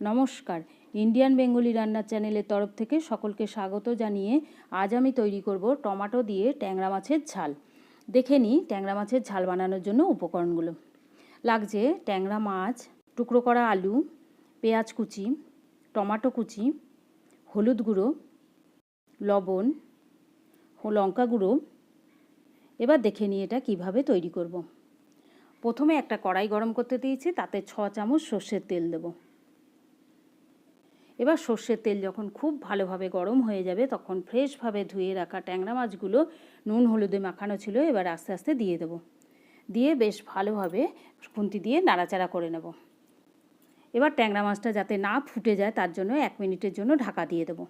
নমস্কার। Indian Bengali রান্নার চ্যানেলের তরফ থেকে সকলকে স্বাগত জানিয়ে আজ আমি তৈরি করব টমেটো দিয়ে ট্যাংরা মাছের ঝাল। দেখে নিই ট্যাংরা মাছের ঝাল বানানোর জন্য উপকরণগুলো। লাগছে ট্যাংরা মাছ, টুকরো করা আলু, পেঁয়াজ কুচি, টমেটো কুচি, হলুদ গুঁড়ো, লবণ লঙ্কা গুঁড়ো। এবার দেখে নিই এটা কীভাবে তৈরি করব। প্রথমে একটা কড়াই গরম করতে দিয়েছি, তাতে ছ চামচ সর্ষের তেল দেব। এবার সর্ষের তেল যখন খুব ভালোভাবে গরম হয়ে যাবে, তখন ফ্রেশভাবে ধুয়ে রাখা ট্যাংরা মাছগুলো নুন হলুদে মাখানো ছিল, এবার আস্তে আস্তে দিয়ে দেব। দিয়ে বেশ ভালোভাবে খুন্তি দিয়ে নাড়াচাড়া করে নেব। এবার ট্যাংরা মাছটা যাতে না ফুটে যায়, তার জন্য এক মিনিটের জন্য ঢাকা দিয়ে দেবো।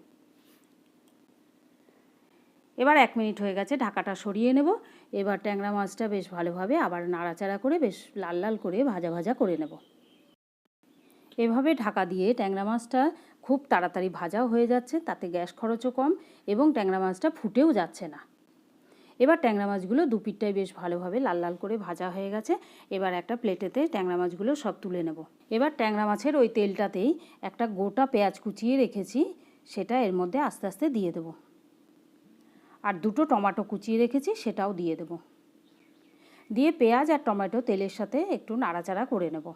এবার এক মিনিট হয়ে গেছে, ঢাকাটা সরিয়ে নেব। এবার ট্যাংরা মাছটা বেশ ভালোভাবে আবার নাড়াচাড়া করে বেশ লাল লাল করে ভাজা ভাজা করে নেব। এভাবে ঢাকা দিয়ে ট্যাংরা মাছটা খুব তাড়াতাড়ি ভাজাও হয়ে যাচ্ছে, তাতে গ্যাস খরচও কম এবং ট্যাংরা মাছটা ফুটেও যাচ্ছে না। এবার ট্যাংরা মাছগুলো দু পিঠটাই বেশ ভালোভাবে লাল লাল করে ভাজা হয়ে গেছে। এবার একটা প্লেটেতে ট্যাংরা মাছগুলো সব তুলে নেব। এবার ট্যাংরা মাছের ওই তেলটাতেই একটা গোটা পেঁয়াজ কুচিয়ে রেখেছি, সেটা এর মধ্যে আস্তে আস্তে দিয়ে দেবো। আর দুটো টমেটো কুচিয়ে রেখেছি, সেটাও দিয়ে দেব। দিয়ে পেঁয়াজ আর টমেটো তেলের সাথে একটু নাড়াচাড়া করে নেব।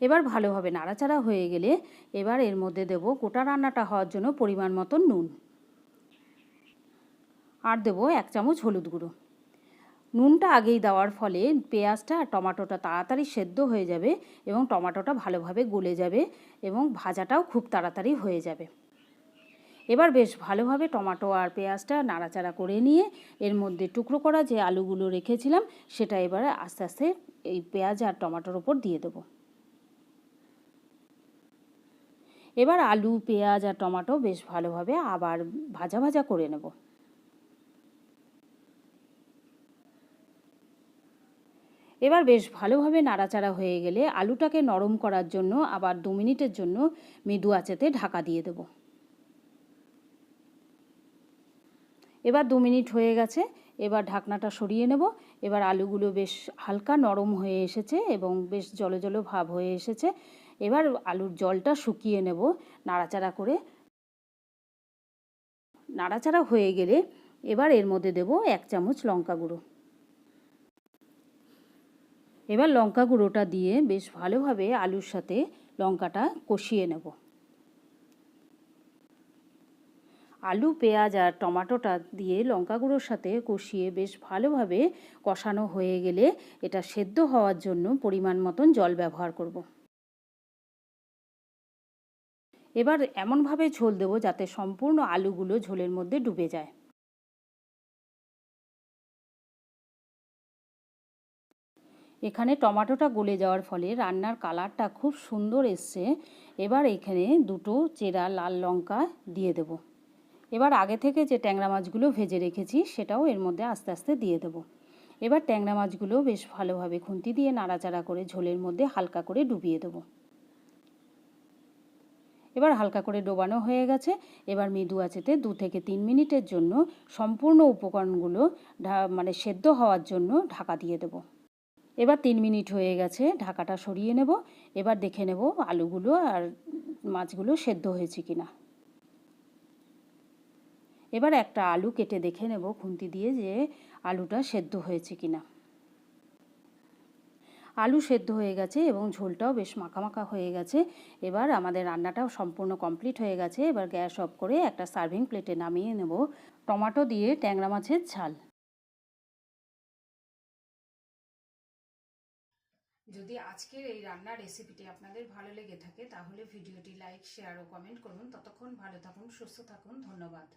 এবার ভালোভাবে নাড়াচাড়া হয়ে গেলে এবার এর মধ্যে দেব গোটা রান্নাটা হওয়ার জন্য পরিমাণ মতন নুন। আর দেবো এক চামচ হলুদ গুঁড়ো। নুনটা আগেই দেওয়ার ফলে পেঁয়াজটা আর টমাটোটা তাড়াতাড়ি সেদ্ধ হয়ে যাবে এবং টমাটোটা ভালোভাবে গলে যাবে এবং ভাজাটাও খুব তাড়াতাড়ি হয়ে যাবে। এবার বেশ ভালোভাবে টমাটো আর পেঁয়াজটা নাড়াচাড়া করে নিয়ে এর মধ্যে টুকরো করা যে আলুগুলো রেখেছিলাম, সেটা এবারে আস্তে আস্তে এই পেঁয়াজ আর টমাটোর ওপর দিয়ে দেবো। এবার আলু, পেঁয়াজ আর টমাটো বেশ ভালোভাবে আবার ভাজা ভাজা করে নেব। এবার বেশ ভালোভাবে নাড়াচাড়া হয়ে গেলে আলুটাকে নরম করার জন্য আবার দু মিনিটের জন্য মৃদু আঁচেতে ঢাকা দিয়ে দেবো। এবার দু মিনিট হয়ে গেছে, এবার ঢাকনাটা সরিয়ে নেব। এবার আলুগুলো বেশ হালকা নরম হয়ে এসেছে এবং বেশ জলো জলো ভাব হয়ে এসেছে। এবার আলুর জলটা শুকিয়ে নেব নাড়াচাড়া করে। নাড়াচাড়া হয়ে গেলে এবার এর মধ্যে দেব এক চামচ লঙ্কা গুঁড়ো। এবার লঙ্কা গুঁড়োটা দিয়ে বেশ ভালোভাবে আলুর সাথে লঙ্কাটা কষিয়ে নেব। আলু, পেঁয়াজ আর টমাটোটা দিয়ে লঙ্কা গুঁড়োর সাথে কষিয়ে বেশ ভালোভাবে কষানো হয়ে গেলে এটা সেদ্ধ হওয়ার জন্য পরিমাণ মতন জল ব্যবহার করব। এবার এমনভাবে ঝোল দেবো যাতে সম্পূর্ণ আলুগুলো ঝোলের মধ্যে ডুবে যায়। এখানে টমাটোটা গলে যাওয়ার ফলে রান্নার কালারটা খুব সুন্দর এসছে। এবার এখানে দুটো চেরা লাল লঙ্কা দিয়ে দেবো। এবার আগে থেকে যে ট্যাংরা মাছগুলো ভেজে রেখেছি সেটাও এর মধ্যে আস্তে আস্তে দিয়ে দেবো। এবার ট্যাংরা মাছগুলো বেশ ভালোভাবে খুন্তি দিয়ে নাড়াচাড়া করে ঝোলের মধ্যে হালকা করে ডুবিয়ে দেবো। এবার হালকা করে ডোবানো হয়ে গেছে। এবার মৃদু আছেতে দু থেকে তিন মিনিটের জন্য সম্পূর্ণ উপকরণগুলো মানে সেদ্ধ হওয়ার জন্য ঢাকা দিয়ে দেবো। এবার তিন মিনিট হয়ে গেছে, ঢাকাটা সরিয়ে নেব। এবার দেখে নেব আলুগুলো আর মাছগুলো সেদ্ধ হয়েছে কিনা। এবার একটা আলু কেটে দেখে নেব খুন্তি দিয়ে যে আলুটা সেদ্ধ হয়েছে কিনা। আলু সেদ্ধ হয়ে গেছে এবং ঝোলটাও বেশ মাখা হয়ে গেছে। এবার আমাদের রান্নাটাও সম্পূর্ণ কমপ্লিট হয়ে গেছে। এবার গ্যাস অফ করে একটা সার্ভিং প্লেটে নামিয়ে নেব। টমাটো দিয়ে ট্যাংরা মাছের ঝাল। যদি আজকের এই রান্নার রেসিপিটি আপনাদের ভালো লেগে থাকে, তাহলে ভিডিওটি লাইক, শেয়ার ও কমেন্ট করুন। ততক্ষণ ভালো থাকুন, সুস্থ থাকুন। ধন্যবাদ।